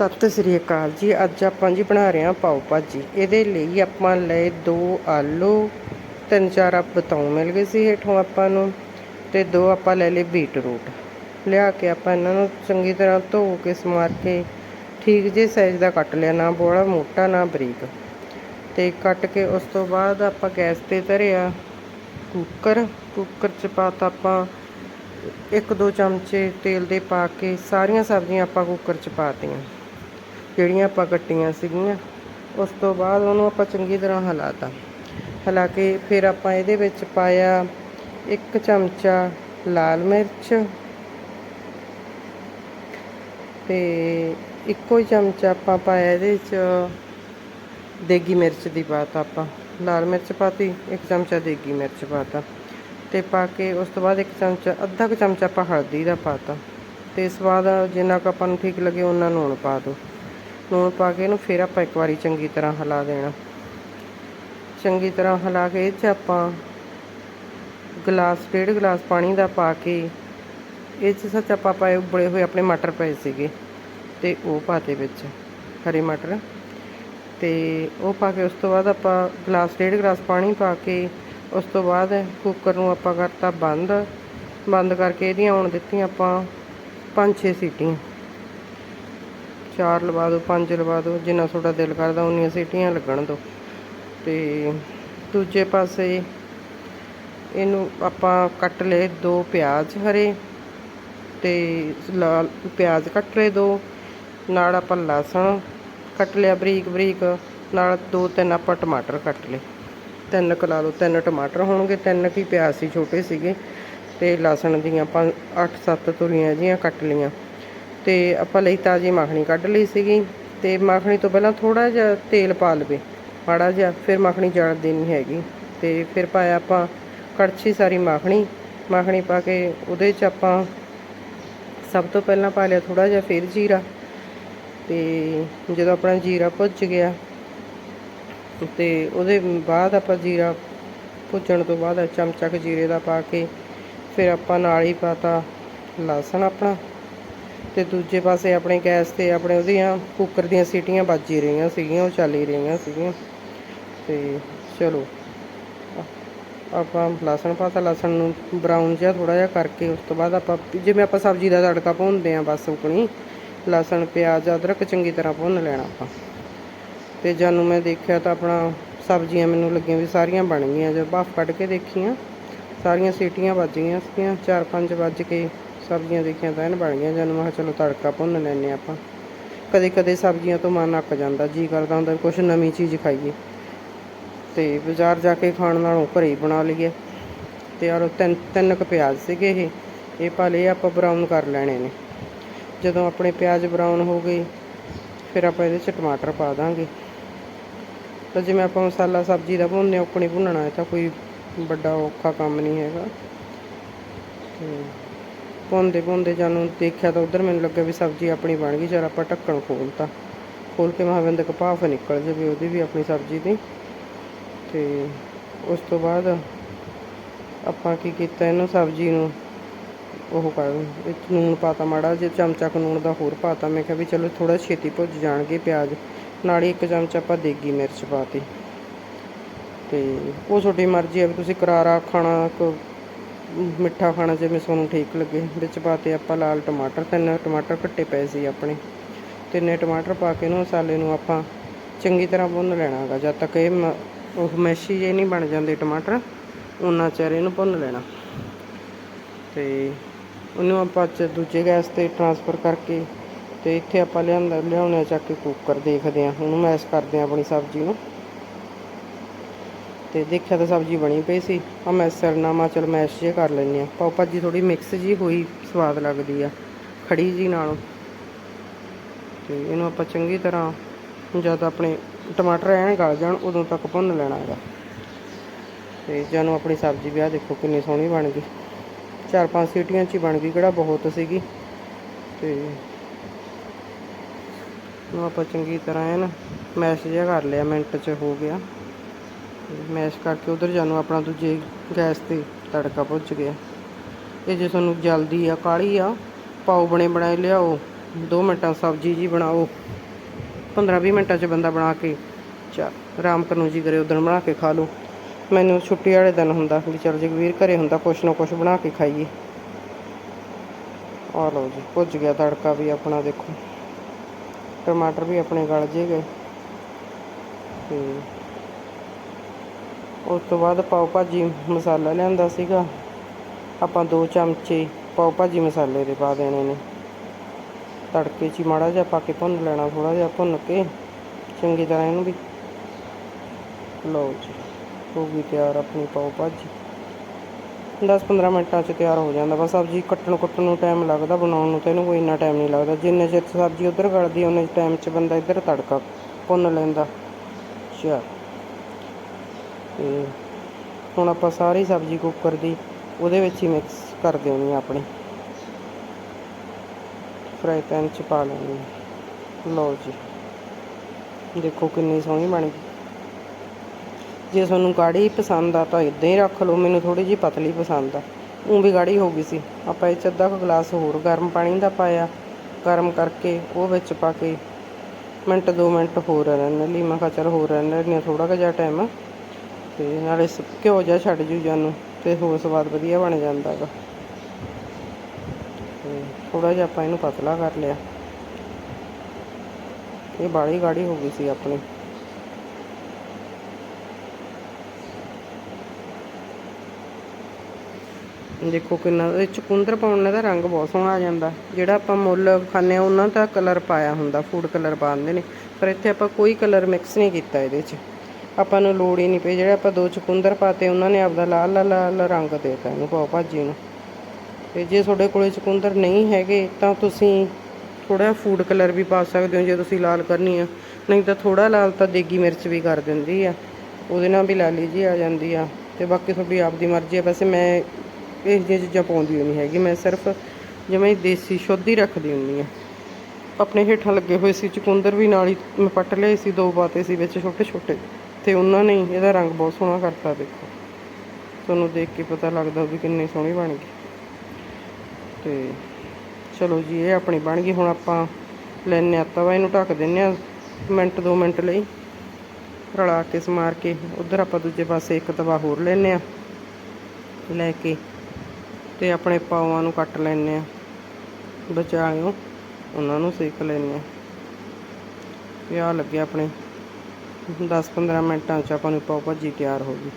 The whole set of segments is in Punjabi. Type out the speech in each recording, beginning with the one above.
ਸਤਿ ਸ੍ਰੀ ਅਕਾਲ ਜੀ। ਅੱਜ ਆਪਾਂ ਜੀ ਬਣਾ ਰਹੇ ਹਾਂ ਪਾਓ ਭਾਜੀ। ਇਹਦੇ ਲਈ ਆਪਾਂ ਲਏ ਦੋ ਆਲੂ, ਤਿੰਨ ਚਾਰ ਆਪ ਬਤਾਉ ਮਿਲ ਗਏ ਸੀ ਹੇਠੋਂ ਆਪਾਂ ਨੂੰ ਤੇ ਦੋ ਆਪਾਂ ਲੈ ਲਏ ਬੀਟਰੂਟ। ਲਿਆ ਕੇ ਆਪਾਂ ਇਹਨਾਂ ਨੂੰ ਚੰਗੀ ਤਰ੍ਹਾਂ ਧੋ ਕੇ, ਸਮਾਰ ਕੇ ਠੀਕ ਜੇ ਸਾਈਜ਼ ਦਾ ਕੱਟ ਲਿਆ, ਨਾ ਬੋੜਾ ਮੋਟਾ, ਨਾ ਬਰੀਕ। ਤੇ ਕੱਟ ਕੇ ਉਸ ਤੋਂ ਬਾਅਦ ਆਪਾਂ ਗੈਸ ਤੇ ਧਰਿਆ ਕੁੱਕਰ। ਕੁੱਕਰ ਚ ਪਾਤਾ ਆਪਾਂ ਇੱਕ ਦੋ ਚਮਚੇ ਤੇਲ ਦੇ ਪਾ ਕੇ, ਸਾਰੀਆਂ ਸਬਜ਼ੀਆਂ ਆਪਾਂ ਕੁੱਕਰ ਚ ਪਾਤੀਆਂ ਜਿਹੜੀਆਂ ਆਪਾਂ ਕੱਟੀਆਂ ਸੀਗੀਆਂ, ਉਸ ਤੋਂ ਬਾਅਦ ਉਹਨੂੰ ਆਪਾਂ ਚੰਗੀ ਤਰ੍ਹਾਂ ਹਿਲਾਤਾ। ਹਿਲਾ ਕੇ ਫਿਰ ਆਪਾਂ ਇਹਦੇ ਵਿੱਚ ਪਾਇਆ ਇੱਕ ਚਮਚਾ ਲਾਲ ਮਿਰਚ ਤੇ ਇੱਕੋ ਹੀ ਚਮਚਾ ਆਪਾਂ ਪਾਇਆ ਇਹਦੇ ਵਿੱਚ ਦੇਗੀ ਮਿਰਚ ਦੀ ਪਾਤਾ ਆਪਾਂ। ਲਾਲ ਮਿਰਚ ਪਾਤੀ, ਇੱਕ ਚਮਚਾ ਦੇਗੀ ਮਿਰਚ ਪਾਤਾ ਤੇ ਪਾ ਕੇ ਉਸ ਤੋਂ ਬਾਅਦ ਇੱਕ ਚਮਚਾ, ਅੱਧਾ ਕੁ ਚਮਚਾ ਆਪਾਂ ਹਲਦੀ ਦਾ ਪਾਤਾ ਤੇ ਸਵਾਦ ਜਿੰਨਾ ਕੁ ਆਪਾਂ ਨੂੰ ਠੀਕ ਲੱਗੇ ਉਹਨਾਂ ਲੂਣ ਪਾ ਦਿਓ ਲੂਣ ਪਾ ਕੇ ਇਹਨੂੰ ਫਿਰ ਆਪਾਂ ਇੱਕ ਵਾਰੀ ਚੰਗੀ ਤਰ੍ਹਾਂ ਹਿਲਾ ਦੇਣਾ। ਚੰਗੀ ਤਰ੍ਹਾਂ ਹਿਲਾ ਕੇ ਇਹ 'ਚ ਆਪਾਂ ਗਲਾਸ ਡੇਢ ਗਲਾਸ ਪਾਣੀ ਦਾ ਪਾ ਕੇ, ਇਹ 'ਚ ਸੱਚ ਆਪਾਂ ਪਾਏ ਉਬਲੇ ਹੋਏ ਆਪਣੇ ਮਟਰ ਪਏ ਸੀਗੇ ਤੇ ਉਹ ਪਾਤੇ ਵਿੱਚ, ਹਰੇ ਮਟਰ। ਤੇ ਉਹ ਪਾ ਕੇ ਉਸ ਤੋਂ ਬਾਅਦ ਆਪਾਂ ਗਲਾਸ ਡੇਢ ਗਲਾਸ ਪਾਣੀ ਪਾ ਕੇ, ਉਸ ਤੋਂ ਬਾਅਦ ਕੁੱਕਰ ਨੂੰ ਆਪਾਂ ਕਰਤਾ ਬੰਦ। ਬੰਦ ਕਰਕੇ ਇਹਦੀਆਂ ਆਉਣ ਦਿੱਤੀਆਂ ਆਪਾਂ ਪੰਜ ਛੇ ਸੀਟੀਆਂ। ਚਾਰ ਲਵਾ ਦਿਓ, ਪੰਜ ਲਵਾ ਦਿਓ, ਜਿੰਨਾ ਤੁਹਾਡਾ ਦਿਲ ਕਰਦਾ ਉਨੀਆਂ ਸੀਟੀਆਂ ਲੱਗਣ ਦਿਓ। ਤੇ ਦੂਜੇ ਪਾਸੇ ਇਹਨੂੰ ਆਪਾਂ ਕੱਟ ਲਏ ਦੋ ਪਿਆਜ਼ ਹਰੇ ਤੇ ਲਾਲ ਪਿਆਜ਼ ਕੱਟ ਲਏ ਦੋ, ਨਾਲ ਆਪਾਂ ਲਸਣ ਕੱਟ ਲਿਆ ਬਰੀਕ ਬਰੀਕ, ਨਾਲ ਦੋ ਤਿੰਨ ਆਪਾਂ ਟਮਾਟਰ ਕੱਟ ਲਏ। ਤਿੰਨ ਕੁ ਲਾ ਲਓ ਤਿੰਨ ਟਮਾਟਰ ਹੋਣਗੇ, ਤਿੰਨ ਕੀ ਪਿਆਜ਼ ਸੀ, ਛੋਟੇ ਸੀਗੇ। ਤੇ ਲਸਣ ਦੀਆਂ ਆਪਾਂ 8-7 ਤੁਰੀਆਂ ਜੀਆਂ ਕੱਟ ਲੀਆਂ ਤੇ ਆਪਾਂ ਲਈ ਤਾਜ਼ੀ ਮੱਖਣੀ ਕੱਢ ਲਈ ਸੀਗੀ ਤੇ ਮੱਖਣੀ ਤੋਂ ਪਹਿਲਾਂ ਥੋੜਾ ਜਿਹਾ ਤੇਲ ਪਾ ਲਵੇ, ਮਾੜਾ ਜਿਹਾ, ਫਿਰ ਮੱਖਣੀ ਜਲਦੀ ਨਹੀਂ ਹੈਗੀ। ਤੇ ਫਿਰ ਪਾਇਆ ਆਪਾਂ ਕੜਛੀ ਸਾਰੀ ਮੱਖਣੀ ਮੱਖਣੀ ਪਾ ਕੇ ਉਹਦੇ 'ਚ ਆਪਾਂ ਸਭ ਤੋਂ ਪਹਿਲਾਂ ਪਾ ਲਿਆ ਥੋੜਾ ਜਿਹਾ ਫਿਰ ਜੀਰਾ। ਤੇ ਜਦੋਂ ਆਪਣਾ ਜੀਰਾ ਭੁੱਜ ਗਿਆ, ਤੇ ਉਹਦੇ ਬਾਅਦ ਆਪਾਂ ਜੀਰਾ ਭੁੱਜਣ ਤੋਂ ਬਾਅਦ ਚਮਚਾ ਕੁ ਜੀਰੇ ਦਾ ਪਾ ਕੇ ਫਿਰ ਆਪਾਂ ਨਾਲ ਹੀ ਪਾਤਾ ਲਸਣ ਆਪਣਾ। ਤੇ ਦੂਜੇ ਪਾਸੇ ਆਪਣੇ ਗੈਸ ਤੇ ਆਪਣੇ ਉਹਦੀਆਂ ਕੁੱਕਰ ਦੀਆਂ ਸੀਟੀਆਂ ਵੱਜ ਹੀ ਰਹੀਆਂ ਸੀਗੀਆਂ, ਉਹ ਚੱਲ ਹੀ ਰਹੀਆਂ ਸੀਗੀਆਂ। ਤੇ ਚਲੋ ਆਪਾਂ ਲਸਣ ਪਾਤਾ, ਲਸਣ ਨੂੰ ਬਰਾਊਨ ਜਿਹਾ ਥੋੜਾ ਜਿਹਾ ਕਰਕੇ ਉਸ ਤੋਂ ਬਾਅਦ ਆਪਾਂ, ਜਿਵੇਂ ਆਪਾਂ ਸਬਜ਼ੀ ਦਾ ਤੜਕਾ ਭੁੰਨਦੇ ਆਂ ਬਸ ਉਕਣੀ, ਲਸਣ, ਪਿਆਜ਼, ਅਦਰਕ ਚੰਗੀ ਤਰ੍ਹਾਂ ਭੁੰਨ ਲੈਣਾ ਆਪਾਂ। ਤੇ ਜਾਨੂੰ ਮੈਂ ਦੇਖਿਆ ਤਾਂ ਆਪਣਾ ਸਬਜ਼ੀਆਂ ਮੈਨੂੰ ਲੱਗੀਆਂ ਵੀ ਸਾਰੀਆਂ ਬਣ ਗਈਆਂ ਜਦ ਭਾਫ ਕੱਢ ਕੇ ਦੇਖੀਆਂ, ਸਾਰੀਆਂ ਸੀਟੀਆਂ ਵੱਜ ਗਈਆਂ ਸੀਗੀਆਂ ਚਾਰ ਪੰਜ ਵੱਜ ਕੇ ਸਬਜ਼ੀਆਂ ਦੇਖੀਆਂ ਤਾਂ ਐਨ ਬਣ ਗਈਆਂ ਜਦੋਂ ਮੈਂ ਕਿਹਾ ਚਲੋ ਤੜਕਾ ਭੁੰਨ ਲੈਨੇ ਆਪਾਂ। ਕਦੇ ਕਦੇ ਸਬਜ਼ੀਆਂ ਤੋਂ ਮਨ ਅੱਕ ਜਾਂਦਾ ਜੀ ਕਰਦਾ ਹੁੰਦਾ ਕੁਝ ਨਵੀਂ ਚੀਜ਼ ਖਾਈਏ। ਤੇ ਬਾਜ਼ਾਰ ਜਾ ਕੇ ਖਾਣ ਨਾਲੋਂ ਘਰੇ ਹੀ ਬਣਾ ਲਈਏ। ਤੇ ਯਾਰ ਤਿੰਨ ਤਿੰਨ ਕੁ ਪਿਆਜ਼ ਸੀਗੇ ਇਹ। ਇਹ ਪਾ ਲਏ ਆਪਾਂ ਬਰਾਊਨ ਕਰ ਲੈਣੇ ਨੇ। ਜਦੋਂ ਆਪਣੇ ਪਿਆਜ਼ ਬਰਾਊਨ ਹੋ ਗਏ, ਫਿਰ ਆਪਾਂ ਇਹਦੇ 'ਚ ਟਮਾਟਰ ਪਾ ਦਾਂਗੇ। ਤਾਂ ਜਿਵੇਂ ਆਪਾਂ ਮਸਾਲਾ ਸਬਜ਼ੀ ਦਾ ਭੁੰਨਦੇ ਹਾਂ ਉਕਣੀ ਭੁੰਨਣਾ ਹੈ ਤਾਂ ਕੋਈ ਵੱਡਾ ਔਖਾ ਕੰਮ ਨਹੀਂ ਹੈਗਾ। ਤੇ ਭੁੰਨਦੇ ਭੁੰਨਦੇ ਜਾਨੂੰ ਦੇਖਿਆ ਤਾਂ ਉਧਰ ਮੈਨੂੰ ਲੱਗਿਆ ਵੀ ਸਬਜ਼ੀ ਆਪਣੀ ਬਣ ਗਈ, ਚਲ ਆਪਾਂ ਢੱਕਣ ਖੋਲਤਾ। ਖੋਲ ਕੇ ਮਹਾਂ ਬੰਦ ਭਾਫ ਨਿਕਲ ਜਾਵੇ ਉਹਦੀ ਵੀ ਆਪਣੀ ਸਬਜ਼ੀ ਦੀ। ਤੇ ਉਸ ਤੋਂ ਬਾਅਦ ਆਪਾਂ ਕੀ ਕੀਤਾ ਇਹਨੂੰ ਸਬਜ਼ੀ ਨੂੰ, ਉਹ ਕਰ, ਵਿੱਚ ਨੂਣ ਪਾਤਾ ਮਾੜਾ ਜੇ ਚਮਚਾ ਕੁ ਨੂਣ ਦਾ ਹੋਰ ਪਾਤਾ। ਮੈਂ ਕਿਹਾ ਵੀ ਚਲੋ ਥੋੜਾ ਛੇਤੀ ਭੁੱਜ ਜਾਣਗੇ ਪਿਆਜ਼। ਨਾਲ ਹੀ ਇੱਕ ਚਮਚ ਆਪਾਂ ਦੇਗੀ ਮਿਰਚ ਪਾਤੀ। ਤੇ ਉਹ ਤੁਹਾਡੀ ਮਰਜ਼ੀ ਹੈ ਵੀ ਤੁਸੀਂ ਕਰਾਰਾ, ਖਾਣਾ ਮਿੱਠਾ ਖਾਣਾ ਜਿਵੇਂ ਤੁਹਾਨੂੰ ਠੀਕ ਲੱਗੇ ਵਿੱਚ ਪਾਤੇ ਆਪਾਂ ਲਾਲ ਟਮਾਟਰ, ਤਿੰਨ ਟਮਾਟਰ ਕੱਟੇ ਪਏ ਸੀ ਆਪਣੇ। ਤਿੰਨੇ ਟਮਾਟਰ ਪਾ ਕੇ ਇਹਨੂੰ ਮਸਾਲੇ ਨੂੰ ਆਪਾਂ ਚੰਗੀ ਤਰ੍ਹਾਂ ਭੁੰਨ ਲੈਣਾ ਹੈਗਾ, ਜਦ ਤੱਕ ਇਹ ਮ- ਉਹ ਮੈਸ਼ੀ ਜੇ ਨਹੀਂ ਬਣ ਜਾਂਦੇ ਟਮਾਟਰ ਉਹਨਾਂ ਚਿਰ ਇਹਨੂੰ ਭੁੰਨ ਲੈਣਾ। ਤੇ ਉਹਨੂੰ ਆਪਾਂ ਚ ਦੂਜੇ ਗੈਸ ਤੇ ਟਰਾਂਸਫਰ ਕਰਕੇ ਤੇ ਇੱਥੇ ਆਪਾਂ ਲਿਆਂਦਾ ਲਿਆਉਣਾ ਚੱਕ ਕੇ ਕੁੱਕਰ ਦੇਖਦੇ ਆ ਉਹਨੂੰ ਮੈਸ਼ ਕਰਦੇ ਆ ਆਪਣੀ ਸਬਜ਼ੀ ਨੂੰ। ਤੇ ਦੇਖਿਆ ਤਾਂ ਸਬਜ਼ੀ ਬਣੀ ਪਈ ਸੀ। ਆ ਮੈਂ ਸਰਨਾਮਾ ਚਲ ਮੈਸ਼ ਜੇ ਕਰ ਲੈਂਦੇ ਆ ਪਾਓ ਭਾਜੀ ਥੋੜੀ ਮਿਕਸ ਜੀ ਹੋਈ, ਸਵਾਦ ਲੱਗਦੀ ਆ। ਖੜੀ ਜੀ ਨਾਲੋਂ। ਤੇ ਇਹਨੂੰ ਆਪਾਂ ਚੰਗੀ ਤਰ੍ਹਾਂ ਜਦ ਆਪਣੇ ਟਮਾਟਰ ਐਨ ਗਲ ਜਾਣ, ਉਦੋਂ ਤੱਕ ਭੁੰਨ ਲੈਣਾ ਹੈਗਾ। ਤੇ ਜਦੋਂ ਆਪਣੀ ਸਬਜ਼ੀ ਵਿਆਹ ਦੇਖੋ ਕਿੰਨੀ ਸੋਹਣੀ ਬਣ ਗਈ। ਚਾਰ ਪੰਜ ਸੀਟੀਆਂ 'ਚ ਹੀ ਬਣ ਗਈ, ਕਿਹੜਾ ਬਹੁਤ ਸੀਗੀ। ਤੇ ਨੂੰ ਆਪਾਂ ਚੰਗੀ ਤਰ੍ਹਾਂ ਐਨ ਮੈਸ਼ ਜਿਹਾ ਕਰ ਲਿਆ, ਮਿੰਟ 'ਚ ਹੋ ਗਿਆ। ਮੈਸ਼ ਕਰਕੇ ਉਧਰ ਜਾਨੂੰ ਆਪਣਾ ਦੂਜੇ ਗੈਸ ਤੇ ਤੜਕਾ ਭੁੱਜ ਗਿਆ। ਇਹ ਜੇ ਤੁਹਾਨੂੰ ਜਲਦੀ ਆ ਕਾਲੀ ਆ, ਪਾਓ ਬਣੇ ਬਣਾਏ ਲਿਆਓ 2 ਮਿੰਟਾਂ ਸਬਜ਼ੀ ਜੀ ਬਣਾਓ 15-20 ਮਿੰਟਾਂ 'ਚ ਬੰਦਾ ਬਣਾ ਕੇ ਚਾ, ਆਰਾਮ ਕਰਨ ਜੀ ਕਰੇ ਉਦੋਂ ਬਣਾ ਕੇ ਖਾ ਲਓ। ਮੈਨੂੰ ਛੁੱਟੀ ਵਾਲੇ ਦਿਨ ਹੁੰਦਾ ਵੀ ਚਲ ਜਗਵੀਰ ਘਰੇ ਹੁੰਦਾ, ਕੁਛ ਨਾ ਕੁਛ ਬਣਾ ਕੇ ਖਾਈਏ। ਆ ਲਓ ਜੀ ਭੁੱਜ ਗਿਆ ਤੜਕਾ ਵੀ ਆਪਣਾ ਦੇਖੋ। ਟਮਾਟਰ ਵੀ ਆਪਣੇ ਗਲ ਜੇ ਗਏ। ਤੇ ਉਸ ਤੋਂ ਬਾਅਦ ਪਾਓ ਭਾਜੀ ਮਸਾਲਾ ਲਿਆਂਦਾ ਸੀਗਾ। ਆਪਾਂ ਦੋ ਚਮਚੇ ਪਾਓ ਭਾਜੀ ਮਸਾਲੇ ਦੇ ਪਾ ਦੇਣੇ ਨੇ। ਤੜਕੇ 'ਚ ਹੀ ਮਾੜਾ ਜਿਹਾ ਪਾ ਕੇ ਭੁੰਨ ਲੈਣਾ ਥੋੜਾ ਜਿਹਾ ਭੁੰਨ ਕੇ ਚੰਗੀ ਤਰ੍ਹਾਂ ਇਹਨੂੰ ਵੀ ਲਓ ਜੀ ਹੋ ਗਈ ਤਿਆਰ ਆਪਣੀ ਪਾਓ ਭਾਜੀ। 10-15 ਮਿੰਟਾਂ 'ਚ ਤਿਆਰ ਹੋ ਜਾਂਦਾ, ਬਸ ਸਬਜ਼ੀ ਕੱਟਣ ਕੁੱਟਣ ਨੂੰ ਟਾਈਮ ਲੱਗਦਾ, ਬਣਾਉਣ ਨੂੰ ਤਾਂ ਇਹਨੂੰ ਕੋਈ ਇੰਨਾ ਟਾਈਮ ਨਹੀਂ ਲੱਗਦਾ। ਜਿੰਨੇ ਚਿਰ ਸਬਜ਼ੀ ਉਧਰ ਗਲਦੀ ਉਹਨੇ ਟਾਈਮ 'ਚ ਬੰਦਾ ਇੱਧਰ ਤੜਕਾ ਭੁੰਨ ਲੈਂਦਾ। ਚਾ ਤੇ ਹੁਣ ਆਪਾਂ ਸਾਰੀ ਸਬਜ਼ੀ ਕੁੱਕਰ ਦੀ ਉਹਦੇ ਵਿੱਚ ਹੀ ਮਿਕਸ ਕਰ ਦੇਣੀ ਆ ਆਪਣੀ। ਫਰਾਈ ਪੈਨ 'ਚ ਪਾ ਲੈਣੀ ਆ। ਲਓ ਜੀ। ਦੇਖੋ ਕਿੰਨੀ ਸੋਹਣੀ ਬਣ ਗਈ। ਜੇ ਤੁਹਾਨੂੰ ਗਾੜੀ ਪਸੰਦ ਆ ਤਾਂ ਇਦਾਂ ਹੀ ਰੱਖ ਲਓ, ਮੈਨੂੰ ਥੋੜੀ ਜਿਹੀ ਪਤਲੀ ਪਸੰਦ ਆ। ਉਹ ਵੀ ਗਾੜੀ ਹੋ ਗਈ ਸੀ। ਆਪਾਂ ਇਹ 'ਚ ਅੱਧਾ ਕੁ ਗਲਾਸ ਹੋਰ ਗਰਮ ਪਾਣੀ ਦਾ ਪਾਇਆ। ਗਰਮ ਕਰਕੇ ਉਹ ਵਿੱਚ ਪਾ ਕੇ ਮਿੰਟ 2 ਮਿੰਟ ਹੋਰ ਰਹਿਣ ਲਈ ਮੈਂ ਕਿਹਾ ਚਲ ਹੋਰ ਰਹਿਣ ਲੈਣੀ ਥੋੜਾ ਜਿਹਾ ਟਾਈਮ ਤੇ ਨਾਲੇ ਘਿਓ ਜਿਹਾ ਛੱਡ ਜੂ ਜਾਨੂੰ ਤੇ ਹੋਰ ਸਵਾਦ ਵਧੀਆ ਬਣ ਜਾਂਦਾ ਗਾ। ਤੇ ਥੋੜਾ ਜਿਹਾ ਆਪਾਂ ਇਹਨੂੰ ਪਤਲਾ ਕਰ ਲਿਆ। ਇਹ ਬਾੜੀ ਗਾੜੀ ਹੋ ਗਈ ਸੀ ਆਪਣੀ। ਦੇਖੋ ਕਿੰਨਾ, ਇਹ ਚਕੁੰਦਰ ਪਾਉਣ ਨਾਲ ਦਾ ਰੰਗ ਬਹੁਤ ਸੋਹਣਾ ਆ ਜਾਂਦਾ। ਜਿਹੜਾ ਆਪਾਂ ਮੁੱਲ ਖਾਂਦੇ ਆ ਉਹਨਾਂ ਦਾ ਕਲਰ ਪਾਇਆ ਹੁੰਦਾ, ਫੂਡ ਕਲਰ ਪਾਉਂਦੇ ਨੇ। ਪਰ ਇੱਥੇ ਆਪਾਂ ਕੋਈ ਕਲਰ ਮਿਕਸ ਨਹੀਂ ਕੀਤਾ ਇਹਦੇ 'ਚ। ਆਪਾਂ ਨੂੰ ਲੋੜ ਹੀ ਨਹੀਂ ਪਈ, ਜਿਹੜੇ ਆਪਾਂ ਦੋ ਚਕੁੰਦਰ ਪਾਤੇ, ਉਹਨਾਂ ਨੇ ਆਪਦਾ ਲਾਲ ਲਾਲ ਰੰਗ ਦੇਤਾ ਇਹਨੂੰ, ਪਾਓ ਭਾਜੀ ਨੂੰ। ਤੇ ਜੇ ਤੁਹਾਡੇ ਕੋਲੇ ਚਕੁੰਦਰ ਨਹੀਂ ਹੈਗੇ, ਤਾਂ ਤੁਸੀਂ ਥੋੜਾ ਫੂਡ ਕਲਰ ਵੀ ਪਾ ਸਕਦੇ ਹੋ, ਜੇ ਤੁਸੀਂ ਲਾਲ ਕਰਨੀ ਆ। ਨਹੀਂ ਤਾਂ ਥੋੜਾ ਲਾਲ ਤਾਂ ਦੇਗੀ ਮਿਰਚ ਵੀ ਕਰ ਦਿੰਦੀ ਆ। ਉਹਦੇ ਨਾਲ ਵੀ ਲਾਲੀ ਜੀ ਆ ਜਾਂਦੀ ਆ। ਤੇ ਬਾਕੀ ਤੁਹਾਡੀ ਆਪਦੀ ਮਰਜ਼ੀ ਆ। ਵੈਸੇ ਮੈਂ ਇਹ ਜਿਹੀਆਂ ਚੀਜ਼ਾਂ ਪਾਉਂਦੀ ਨਹੀਂ ਹੈਗੀ। ਮੈਂ ਸਿਰਫ ਜਿਵੇਂ ਹੀ ਦੇਸੀ ਸ਼ੁੱਧ ਹੀ ਰੱਖਦੀ ਹੁੰਦੀ ਆ। ਆਪਣੇ ਹੇਠਾਂ ਲੱਗੇ ਹੋਏ ਸੀ ਚੁਕੰਦਰ ਵੀ ਨਾਲ ਹੀ ਮੈਂ ਪੱਟ ਲਏ ਸੀ, ਦੋ ਪਾਤੇ ਸੀ ਵਿੱਚ ਛੋਟੇ ਛੋਟੇ ਤੇ ਉਹਨਾਂ ਨੇ ਇਹਦਾ ਰੰਗ ਬਹੁਤ ਸੋਹਣਾ ਕਰਤਾ, ਦੇਖੋ। ਤੁਹਾਨੂੰ ਦੇਖ ਕੇ ਪਤਾ ਲੱਗਦਾ ਵੀ ਕਿੰਨੀ ਸੋਹਣੀ ਬਣ ਗਈ। ਤੇ ਚਲੋ ਜੀ, ਇਹ ਆਪਣੀ ਬਣ ਗਈ। ਹੁਣ ਆਪਾਂ ਲੈਨੇ ਆ ਤਵਾ, ਇਹਨੂੰ ਢੱਕ ਦਿੰਨੇ ਆ ਮਿੰਟ 2 ਮਿੰਟ ਲਈ। ਰਲਾ ਕੇ, ਸਮਾਰ ਕੇ। ਉਧਰ ਆਪਾਂ ਦੂਜੇ ਪਾਸੇ ਇੱਕ ਤਵਾ ਹੋਰ ਲੈਨੇ ਆ ਲੈ ਕੇ ਤੇ ਆਪਣੇ ਪਾਵਾਂ ਨੂੰ ਕੱਟ ਲੈਨੇ ਆ ਬਚਾਲਿਓ ਉਹਨਾਂ ਨੂੰ ਸੇਕ ਲੈਨੇ ਆ ਇਹ ਆ ਲੱਗੇ ਆਪਣੇ। 10-15 ਮਿੰਟਾਂ ਚ ਆਪਾਂ ਨੂੰ ਪਾਓ ਭਾਜੀ ਤਿਆਰ ਹੋ ਗਈ।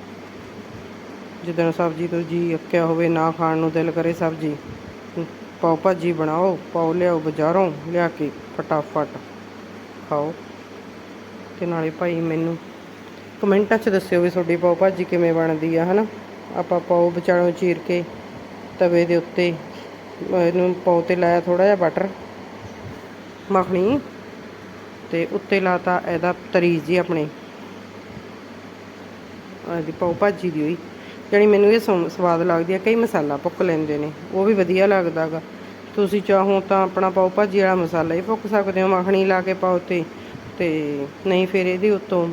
ਜਿੱਦਣ ਸਬਜ਼ੀ ਤੋਂ ਜੀ ਅੱਕਿਆ ਹੋਵੇ, ਨਾ ਖਾਣ ਨੂੰ ਦਿਲ ਕਰੇ ਸਬਜ਼ੀ ਪਾਓ ਭਾਜੀ ਬਣਾਓ, ਪਾਓ ਲਿਆਓ ਬਾਜ਼ਾਰੋਂ, ਲਿਆ ਕੇ ਫਟਾਫਟ ਖਾਓ। ਤੇ ਨਾਲੇ ਭਾਈ ਮੈਨੂੰ ਕਮੈਂਟਾਂ 'ਚ ਦੱਸਿਓ ਵੀ ਤੁਹਾਡੀ ਪਾਓ ਭਾਜੀ ਕਿਵੇਂ ਬਣਦੀ ਆ, ਹਨਾ? ਆਪਾਂ ਪਾਓ ਵਿਚਾਲੋਂ ਚੀਰ ਕੇ ਤਵੇ ਦੇ ਉੱਤੇ, ਇਹਨੂੰ ਪਾਓ ਤੇ ਲਾਇਆ ਥੋੜਾ ਜਿਹਾ ਬਟਰ ਮੱਖਣੀ? ਤੇ ਉੱਤੇ ਲਾਤਾ ਇਹਦਾ ਤਰੀ ਜੀ ਆਪਣੇ। ਇਹਦੀ ਪਾਓ ਭਾਜੀ ਦੀ ਹੋਈ। ਜਾਣੀ ਮੈਨੂੰ ਇਹ ਸੋ- ਸਵਾਦ ਲੱਗਦੀ ਹੈ ਕਈ ਮਸਾਲਾ ਭੁੱਕ ਲੈਂਦੇ ਨੇ, ਉਹ ਵੀ ਵਧੀਆ ਲੱਗਦਾਗਾ ਤੁਸੀਂ ਚਾਹੋ ਤਾਂ ਆਪਣਾ ਪਾਓ ਭਾਜੀ ਵਾਲਾ ਮਸਾਲਾ ਹੀ ਭੁੱਕ ਸਕਦੇ ਹੋ, ਮੱਖਣੀ ਲਾ ਕੇ ਪਾਓ ਤੇ ਤੇ ਨਹੀਂ ਫਿਰ ਇਹਦੀ ਉੱਤੋਂ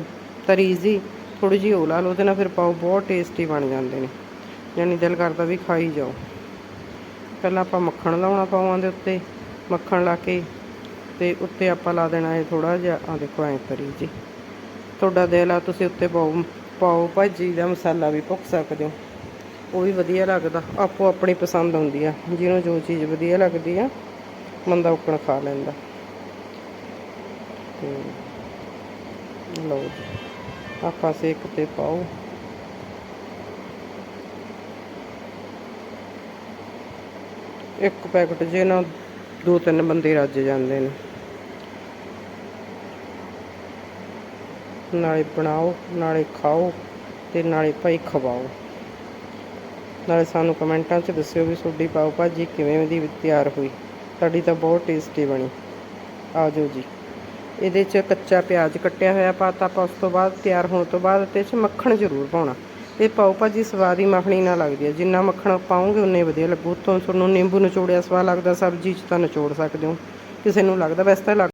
ਤਰੀ ਜੀ ਥੋੜੀ ਜਿਹੀ ਉਹ ਲਾ ਲਓ, ਉਹਦੇ ਨਾ ਫਿਰ ਪਾਓ ਬਹੁਤ ਟੇਸਟੀ ਬਣ ਜਾਂਦੇ ਨੇ। ਜਾਣੀ ਦਿਲ ਕਰਦਾ ਵੀ ਖਾਈ ਜਾਓ। ਪਹਿਲਾਂ ਆਪਾਂ ਮੱਖਣ ਲਾਉਣਾ ਪਾਵਾਂ ਦੇ ਉੱਤੇ, ਮੱਖਣ ਲਾ ਕੇ ਤੇ ਉੱਤੇ ਆਪਾਂ ਲਾ ਦੇਣਾ ਇਹ ਥੋੜਾ ਜਿਹਾ ਆ ਦੇਖੋ ਐਂ ਤਰੀ ਜੀ। ਤੁਹਾਡਾ ਦਿਲ ਆ ਤੁਸੀਂ ਉੱਤੇ ਪਾਓ ਪਾਓ ਭਾਜੀ ਦਾ ਮਸਾਲਾ ਵੀ ਭੁੱਕ ਸਕਦੇ ਹੋ। ਉਹ ਵੀ ਵਧੀਆ ਲੱਗਦਾ, ਆਪੋ ਆਪਣੀ ਪਸੰਦ ਹੁੰਦੀ ਆ। ਜਿਹਨੂੰ ਜੋ ਚੀਜ਼ ਵਧੀਆ ਲੱਗਦੀ ਆ, ਬੰਦਾ ਉੱਕਣ ਖਾ ਲੈਂਦਾ। ਤੇ ਲਓ ਆਪਾਂ ਸੇਕ ਤੇ ਪਾਓ। ਇੱਕ ਪੈਕਟ ਜੇ ਨਾ ਦੋ ਤਿੰਨ ਬੰਦੇ ਰੱਜ ਜਾਂਦੇ ਨੇ। ਨਾਲੇ ਬਣਾਓ, ਨਾਲੇ ਖਾਓ ਤੇ ਨਾਲੇ ਭਾਈ ਖਵਾਓ। ਨਾਲੇ ਸਾਨੂੰ ਕਮੈਂਟਾਂ 'ਚ ਦੱਸਿਓ ਵੀ ਤੁਹਾਡੀ ਪਾਓ ਭਾਜੀ ਕਿਵੇਂ ਦੀ ਤਿਆਰ ਹੋਈ। ਤੁਹਾਡੀ ਤਾਂ ਬਹੁਤ ਟੇਸਟੀ ਬਣੀ। ਆ ਜਾਓ ਜੀ। ਇਹਦੇ 'ਚ ਕੱਚਾ ਪਿਆਜ਼ ਕੱਟਿਆ ਹੋਇਆ ਪਾਤਾ ਆਪਾਂ, ਉਸ ਤੋਂ ਬਾਅਦ ਤਿਆਰ ਹੋਣ ਤੋਂ ਬਾਅਦ ਤੇ 'ਚ ਮੱਖਣ ਜ਼ਰੂਰ ਪਾਉਣਾ। ਇਹ ਪਾਓ ਭਾਜੀ ਸਵਾਦ ਹੀ ਮੱਖਣੀ ਨਾਲ ਲੱਗਦੀ ਹੈ। ਜਿੰਨਾ ਮੱਖਣ ਪਾਉਂਗੇ, ਉਨੇ ਵਧੀਆ ਲੱਗੂ। ਉੱਤੋਂ ਤੁਹਾਨੂੰ ਨਿੰਬੂ ਨਿਚੋੜਿਆ ਸਵਾਦ ਲੱਗਦਾ, ਸਬਜ਼ੀ 'ਚ ਤਾਂ ਨਿਚੋੜ ਸਕਦੇ ਹੋ। ਕਿਸੇ ਨੂੰ ਲੱਗਦਾ ਵੈਸੇ ਤਾਂ ਲੱਗ